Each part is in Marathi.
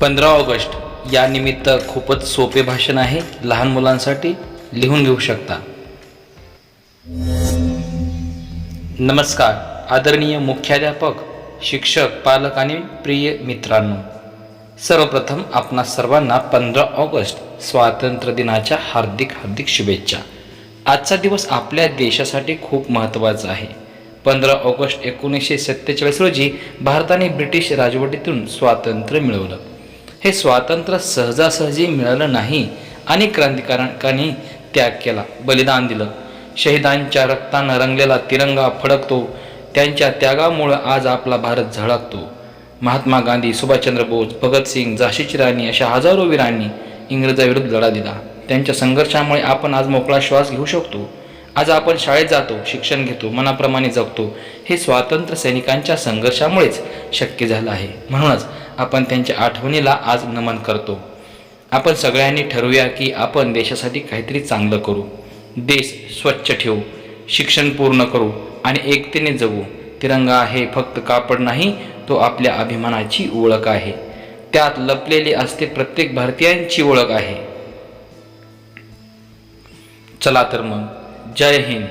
पंधरा ऑगस्ट या निमित्त खूपच सोपे भाषण आहे. लहान मुलांसाठी लिहून घेऊ शकता. नमस्कार आदरणीय मुख्याध्यापक शिक्षक पालक आणि प्रिय मित्रांनो. सर्वप्रथम आपणा सर्वांना पंधरा ऑगस्ट स्वातंत्र्य दिनाच्या हार्दिक हार्दिक शुभेच्छा. आजचा दिवस आपल्या देशासाठी खूप महत्त्वाचा आहे. पंधरा ऑगस्ट एकोणीसशे सत्तेचाळीस रोजी भारताने ब्रिटिश राजवटीतून स्वातंत्र्य मिळवलं. हे स्वातंत्र्य सहजासहजी मिळालं नाही आणि क्रांतिकारकांनी त्याग केला बलिदान दिलं. शहीदांच्या रक्तानं रंगलेला तिरंगा फडकतो त्यांच्या त्यागामुळं आज आपला भारत झळकतो. महात्मा गांधी सुभाषचंद्र बोस भगतसिंग झाशीची राणी अशा हजारो वीरांनी इंग्रजाविरुद्ध लढा दिला. त्यांच्या संघर्षामुळे आपण आज मोकळा श्वास घेऊ शकतो. आज आपण शाळेत जातो शिक्षण घेतो मनाप्रमाणे जगतो. हे स्वातंत्र्य सैनिकांच्या संघर्षामुळेच शक्य झालं आहे. म्हणूनच आपण त्यांच्या आठवणीला आज नमन करतो. आपण सगळ्यांनी ठरवूया की आपण देशासाठी काहीतरी चांगलं करू. देश स्वच्छ ठेवू शिक्षण पूर्ण करू आणि एकतेने जगू. तिरंगा हे फक्त कापड नाही तो आपल्या अभिमानाची ओळख आहे. त्यात लपलेली असते प्रत्येक भारतीयांची ओळख आहे. चला तर मग जय हिंद.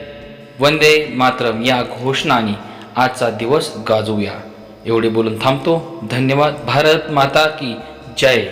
वंदे मातरम या घोषणाने आजचा दिवस गाजवूया एवढे बोलून थांबतो. धन्यवाद. भारत माता की जय.